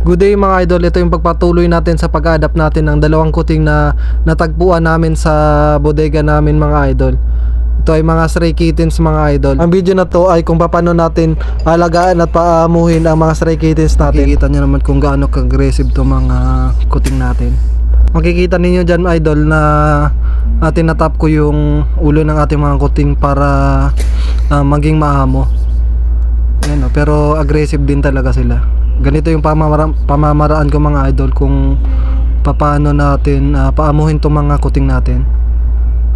Good day mga idol, ito yung pagpatuloy natin sa pag-adapt natin ng dalawang kuting na natagpuan namin sa bodega namin mga idol. Ito ay mga stray kittens mga idol. Ang video na to ay kung paano natin alagaan at paamuhin ang mga stray kittens natin. Makikita nyo naman kung gaano ka-aggressive to mga kuting natin. Makikita ninyo dyan idol na uh, tinatap ko yung ulo ng ating mga kuting para ah, maging maamo. Ayan, oh, pero aggressive din talaga sila. Ganito yung pamamara- pamamaraan ko mga idol kung paano natin ah, paamuhin tong mga kuting natin.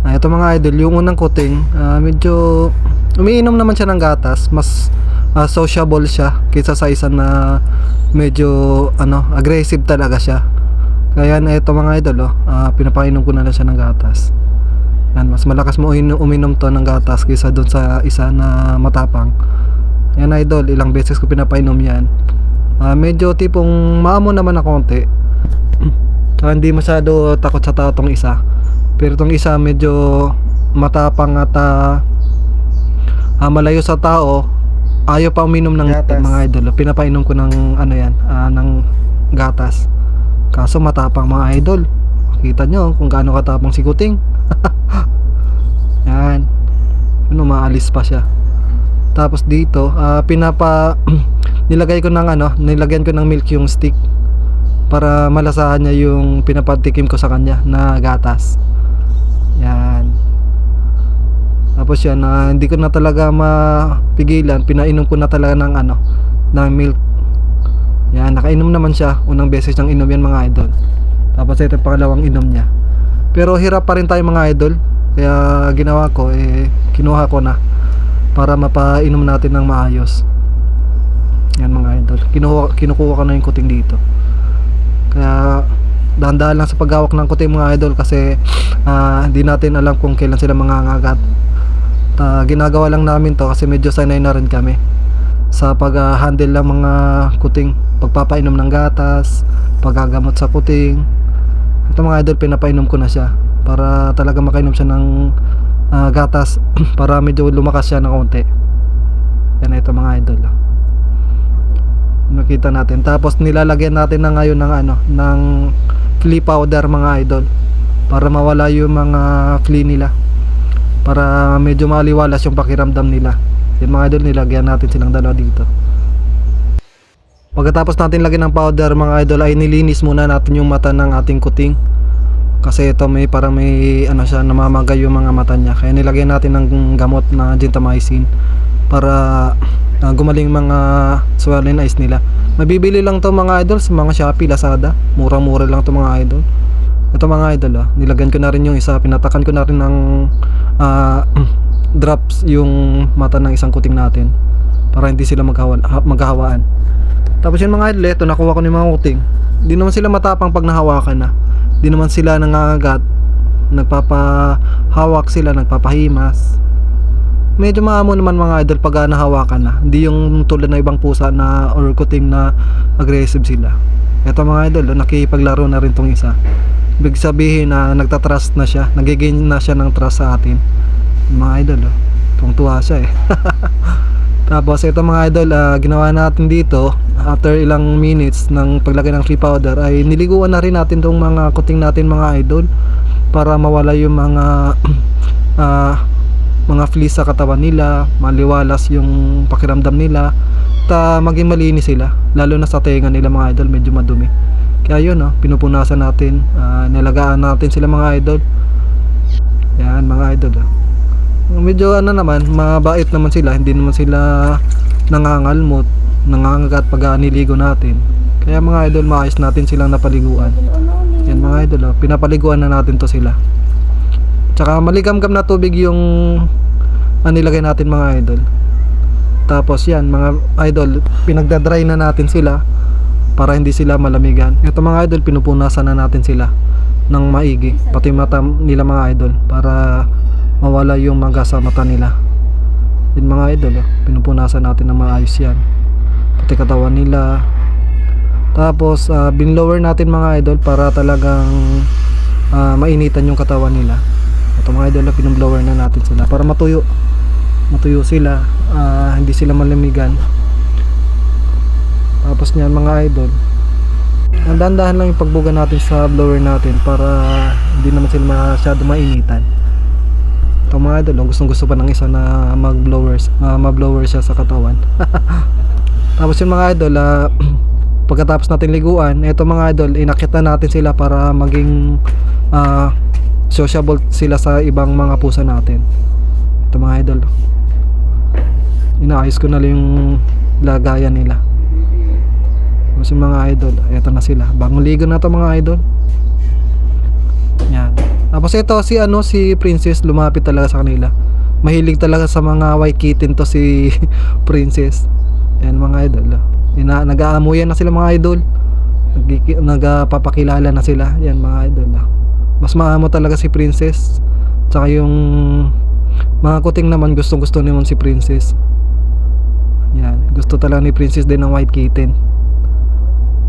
Ah, ito mga idol, yung unang kuting, ah, medyo umiinom naman siya ng gatas, mas ah, sociable siya kaysa sa isa na medyo ano, aggressive talaga siya. Kaya na ito mga idol, oh, ah, pinapainom ko na lang siya ng gatas. Yan, mas malakas mo uminom to ng gatas kaysa doon sa isa na matapang. Yan idol, ilang beses ko pinapainom yan. Ah, medyo tipong maamo naman na konti. Saka hindi masyado takot sa tao tong isa. Pero tong isa medyo matapang at ah, ah, malayo sa tao. Ayaw pa uminom ng Gatas. mga idol. Pinapainom ko ng ano yan, ah, ng gatas. Kaso matapang mga idol. Kita nyo kung gaano katapang si Kuting. yan. Ano, maalis pa siya. Tapos dito, ah, pinapa nilagay ko ng ano, nilagyan ko ng milk yung stick para malasahan niya yung pinapatikim ko sa kanya na gatas. Yan. Tapos yan, ah, hindi ko na talaga mapigilan, pinainom ko na talaga ng ano, ng milk. Yan, nakainom naman siya. Unang beses niyang inom yan mga idol. Tapos ito pangalawang inom niya. Pero hirap pa rin tayo mga idol. Kaya ginawa ko, eh, kinuha ko na para mapainom natin ng maayos. Yan mga idol. Kinuha, kinukuha ko na yung kuting dito. Kaya dahan-dahan lang sa paghawak ng kuting mga idol kasi ah, hindi natin alam kung kailan sila mangangagat. Ta ginagawa lang namin to kasi medyo sanay na rin kami sa pag-handle ng mga kuting, pagpapainom ng gatas, paggagamot sa kuting. Ito mga idol, pinapainom ko na siya para talaga makainom siya ng ah, gatas para medyo lumakas siya ng konti. Yan ito mga idol. oh. Nakita natin. Tapos nilalagyan natin na ngayon ng ano, ng flea powder mga idol para mawala yung mga flea nila. Para medyo maliwalas yung pakiramdam nila. Yan mga idol, nilagyan natin silang dalawa dito. Pagkatapos natin lagyan ng powder mga idol ay nilinis muna natin yung mata ng ating kuting. Kasi ito may parang may ano siya namamagay yung mga mata niya. Kaya nilagyan natin ng gamot na gentamicin para ah, gumaling mga swollen eyes nila. Mabibili lang to mga idol sa mga Shopee, Lazada. Murang-mura lang to mga idol. Ito mga idol ah, nilagyan ko na rin yung isa, pinatakan ko na rin ng ah, drops yung mata ng isang kuting natin para hindi sila maghawa, ha- maghahawaan. Tapos yung mga idol, ito nakuha ko ni mga kuting. Hindi naman sila matapang pag nahawakan na. Hindi naman sila nangangagat. Nagpapahawak sila, nagpapahimas. Medyo maamo naman mga idol pag ah, nahawakan na. Hindi yung tulad ng ibang pusa na or kuting na aggressive sila. Ito mga idol, oh, nakikipaglaro na rin tong isa. Ibig sabihin na nagtatrust na siya, nagigain na siya ng trust sa atin. Mga idol, oh. tuwang-tuwa siya eh. Tapos ito mga idol, ah, ginawa natin dito after ilang minutes ng paglagay ng flea powder ay niliguan na rin natin tong mga kuting natin mga idol para mawala yung mga ah, mga fleas sa katawan nila, maliwalas yung pakiramdam nila, ta maging malinis sila, lalo na sa tenga nila mga idol, medyo madumi. Kaya yun, no, pinupunasan natin, ah, nilagaan natin sila mga idol. Yan, mga idol. ah. Medyo ano naman, mabait naman sila, hindi naman sila nangangalmot, nangangagat pag ah, niligo natin. Kaya mga idol, maayos natin silang napaliguan. Yan mga idol, oh, pinapaliguan na natin to sila. Tsaka maligamgam na tubig yung ah, nilagay natin mga idol. Tapos yan, mga idol, pinagdadry na natin sila para hindi sila malamigan. Ito mga idol, pinupunasan na natin sila ng maigi, pati mata nila mga idol para mawala yung maga sa mata nila. Yun mga idol, oh, pinupunasan natin ng maayos yan. Pati katawan nila. Tapos, ah, binlower natin mga idol para talagang ah, mainitan yung katawan nila. Ito mga idol, ah, pinublower na natin sila para matuyo. Matuyo sila, ah, hindi sila malamigan. Tapos niyan mga idol, Dandahan lang yung pagbuga natin sa blower natin para hindi naman sila masyado mainitan. Ito mga idol, gustong gusto pa ng isa na mag-blowers, ah, ma-blower siya sa katawan. Tapos yung mga idol, ah, pagkatapos natin liguan, eto mga idol, inakit na natin sila para maging ah, sociable sila sa ibang mga pusa natin. Ito mga idol. Inaayos ko na lang yung lagayan nila. Tapos yung mga idol, eto na sila. Bagong ligo na to mga idol. Yan. Tapos ito si ano si Princess lumapit talaga sa kanila. Mahilig talaga sa mga white kitten to si Princess. Yan mga idol. Ina, nag-aamuyan na sila mga idol. Nagpapakilala na sila. Yan mga idol. ah. Mas maamo talaga si Princess. Tsaka yung mga kuting naman gustong gusto naman si Princess. Yan. Gusto talaga ni Princess din ng white kitten.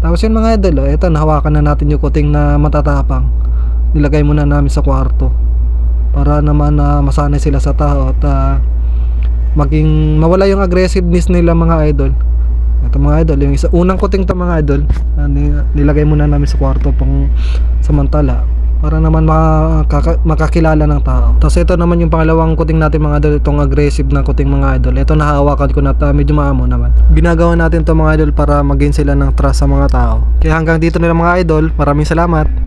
Tapos yun mga idol, oh, eto nahawakan na natin yung kuting na matatapang. Nilagay muna namin sa kwarto. Para naman na masanay sila sa tao at ah, maging mawala yung aggressiveness nila mga idol. Ito mga idol, yung isa unang kuting to mga idol, ah, ni- nilagay muna namin sa kwarto pang samantala para naman makakilala ng tao. Tapos ito naman yung pangalawang kuting natin mga idol, itong aggressive na kuting mga idol. Ito nahawakan ko na ta, medyo maamo naman. Ginagawa natin to mga idol para mag-gain sila ng trust sa mga tao. Kaya hanggang dito na lang mga idol, maraming salamat.